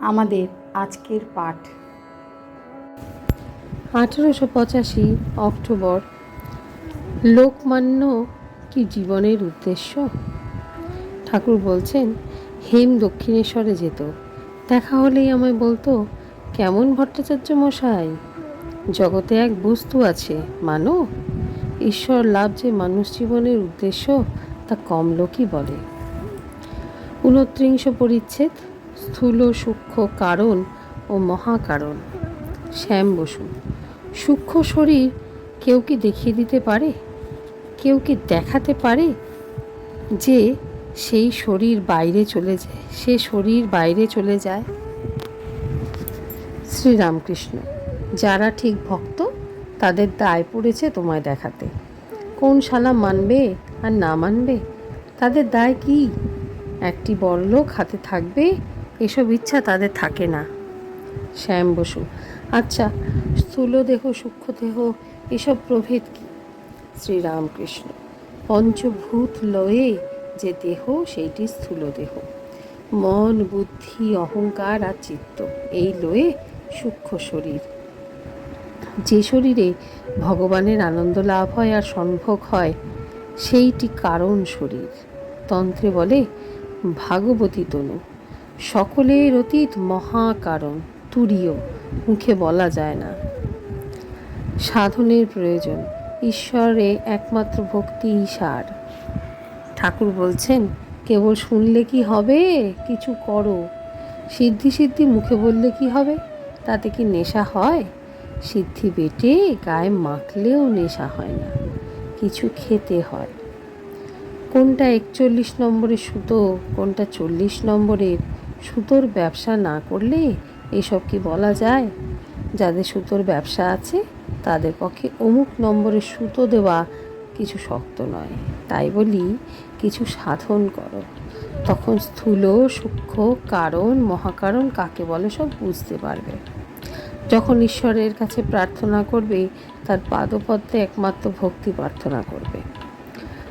আমাদের আজকের পাঠ। আঠেরোশো পঁচাশি অক্টোবর, লোকমান্য কি জীবনের উদ্দেশ্য? ঠাকুর বলছেন, হেম দক্ষিণেশ্বরে যেত। দেখা হলেই আমায় বলতো, কেমন ভট্টাচার্য মশাই? জগতে এক বস্তু আছে, মানো? ঈশ্বর লাভ যে মানুষ জীবনের উদ্দেশ্য, তা কম লোকই বলে। উনত্রিংশ পরিচ্ছেদ স্থূল সূক্ষ্ম কারণ ও মহাকারণ। শ্যাম বসু, সূক্ষ্ম শরীর কেউ কি দেখিয়ে দিতে পারে? কেউ কি দেখাতে পারে যে সেই শরীর বাইরে চলে যায়, সে শরীর বাইরে চলে যায়? শ্রীরামকৃষ্ণ, যারা ঠিক ভক্ত, তাদের দায় পড়েছে তোমায় দেখাতে। কোন শালা মানবে আর না মানবে? তাদের দায় কি? একটি বড়লোক হাতে থাকবে এসব ইচ্ছা তাদের থাকে না। শ্যাম বসু আচ্ছা স্থূল দেহ সূক্ষ্ম দেহ এসব প্রভেদ কি? শ্রীরামকৃষ্ণ, পঞ্চভূত লয়ে যে দেহ, সেইটি স্থূল দেহ মন, বুদ্ধি, অহংকার আর চিত্ত, এই লয়ে সূক্ষ্ম শরীর। যে শরীরে ভগবানের আনন্দ লাভ হয় আর সম্ভোগ হয়, সেইটি কারণ শরীর। তন্ত্রে বলে, ভাগবতী তনু সকলের অতীত মহাকারণ, তুরীয়, মুখে বলা যায় না। সাধনের প্রয়োজন ঈশ্বরে একমাত্র ভক্তি সার। ঠাকুর বলছেন, কেবল শুনলে কি হবে? কিছু করো। সিদ্ধি সিদ্ধি মুখে বললে কি হবে? তাতে কি নেশা হয়? সিদ্ধি বেটে গায়ে মাখলেও নেশা হয় না। কিছু খেতে হয়। কোনটা একচল্লিশ নম্বরের সুতো, কোনটা চল্লিশ নম্বরের সুতোর ব্যবসা না করলে এসব কি বলা যায়? যাদের সুতোর ব্যবসা আছে, তাদের পক্ষে অমুক নম্বরের সুতো দেওয়া কিছু শক্ত নয়। তাই বলি, কিছু সাধন করো। তখন স্থূল, সূক্ষ্ম, কারণ, মহাকারণ কাকে বলে সব বুঝতে পারবে। যখন ঈশ্বরের কাছে প্রার্থনা করবে, তার পাদপদ্মে একমাত্র ভক্তি প্রার্থনা করবে।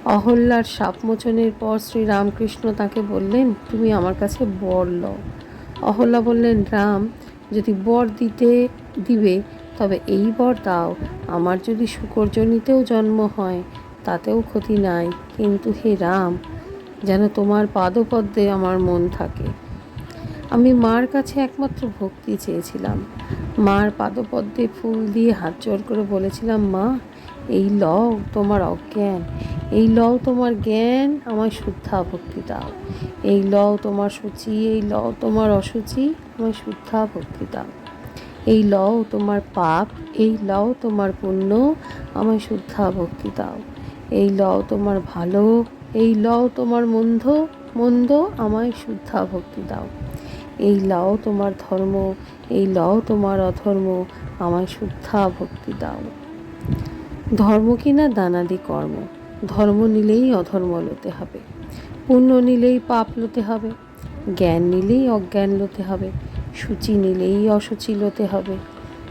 অহল্যার সাপমোচনের পর শ্রী রামকৃষ্ণ তাকে বললেন, তুমি আমার কাছে বর লও। অহল্যা বললেন, রাম, যদি বর দিতে, দিবে, তবে এই বর দাও। আমার যদি শুকরজনিতেও জন্ম হয়, তাতেও ক্ষতি নাই। কিন্তু হে রাম, যেন তোমার পাদপদ্মে আমার মন থাকে। আমি মার কাছে একমাত্র ভক্তি চেয়েছিলাম। মার পাদপদ্মে ফুল দিয়ে হাত জোর করে বলেছিলাম, মা, এই লও তোমার অজ্ঞান। এই লও তোমার জ্ঞান আমায় শুদ্ধা ভক্তি দাও এই লও তোমার সূচি, এই লও তোমার অসুচি আমায় শুদ্ধা ভক্তি দাও এই লও তোমার পাপ, এই লও তোমার পুণ্য আমায় শুদ্ধা ভক্তি দাও এই লও তোমার ভালো, এই লও তোমার মন্দ মন্দ আমায় শুদ্ধা ভক্তি দাও এই লও তোমার ধর্ম, এই লও তোমার অধর্ম আমায় শুদ্ধা ভক্তি দাও ধর্ম কিনা দানাদি কর্ম। ধর্ম নিলেই অধর্ম লতে হবে, পুণ্য নিলেই পাপ লতে হবে, জ্ঞান নিলেই অজ্ঞান লতে হবে, সূচি নিলেই অসুচি লতে হবে।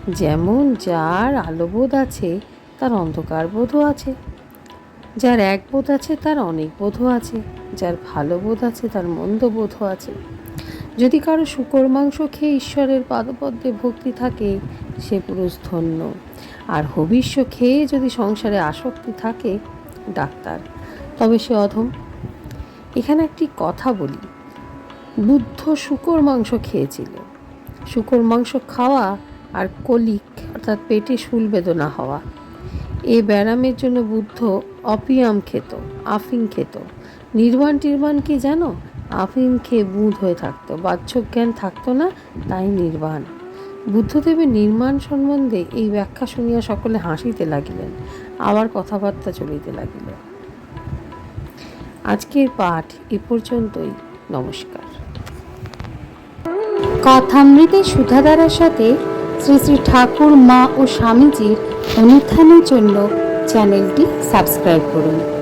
যেমন যার আলোবোধ আছে, তার অন্ধকার বোধও আছে। যার এক বোধ আছে, তার অনেক বোধও আছে। যার ভালো বোধ আছে, তার মন্দ বোধও আছে। যদি কারও শুকর মাংস খেয়ে ঈশ্বরের পাদপদ্মে ভক্তি থাকে, সে পুরুষ ধন্য। আর হবিষ্য খেয়ে যদি সংসারে আসক্তি থাকে ডাক্তার। তবে সে অধম। এখানে একটি কথা বলি। বুদ্ধ শুকর মাংস খেয়েছিল। শুকর মাংস খাওয়া আর কলিক, অর্থাৎ পেটে শুল বেদনা হওয়া। এ ব্যারামের জন্য বুদ্ধ অপিয়াম খেত আফিং খেত। নির্বাণ টির্বাণ কি জানো? আফিম খেয়ে বুধ হয়ে থাকতো। বাহ্যক জ্ঞান থাকতো না, তাই নির্বাণ। বুদ্ধদেবের নির্মাণ সম্বন্ধে এই ব্যাখ্যা শুনিয়া সকলে হাসিতে লাগিলেন, আবার কথাবার্তা চলিতে লাগিল আজকের পাঠ এ পর্যন্তই, নমস্কার। কথামৃতে সুধাধারার সাথে শ্রী শ্রী ঠাকুর, মা ও স্বামীজির অনুত্থানের জন্য চ্যানেলটি সাবস্ক্রাইব করুন।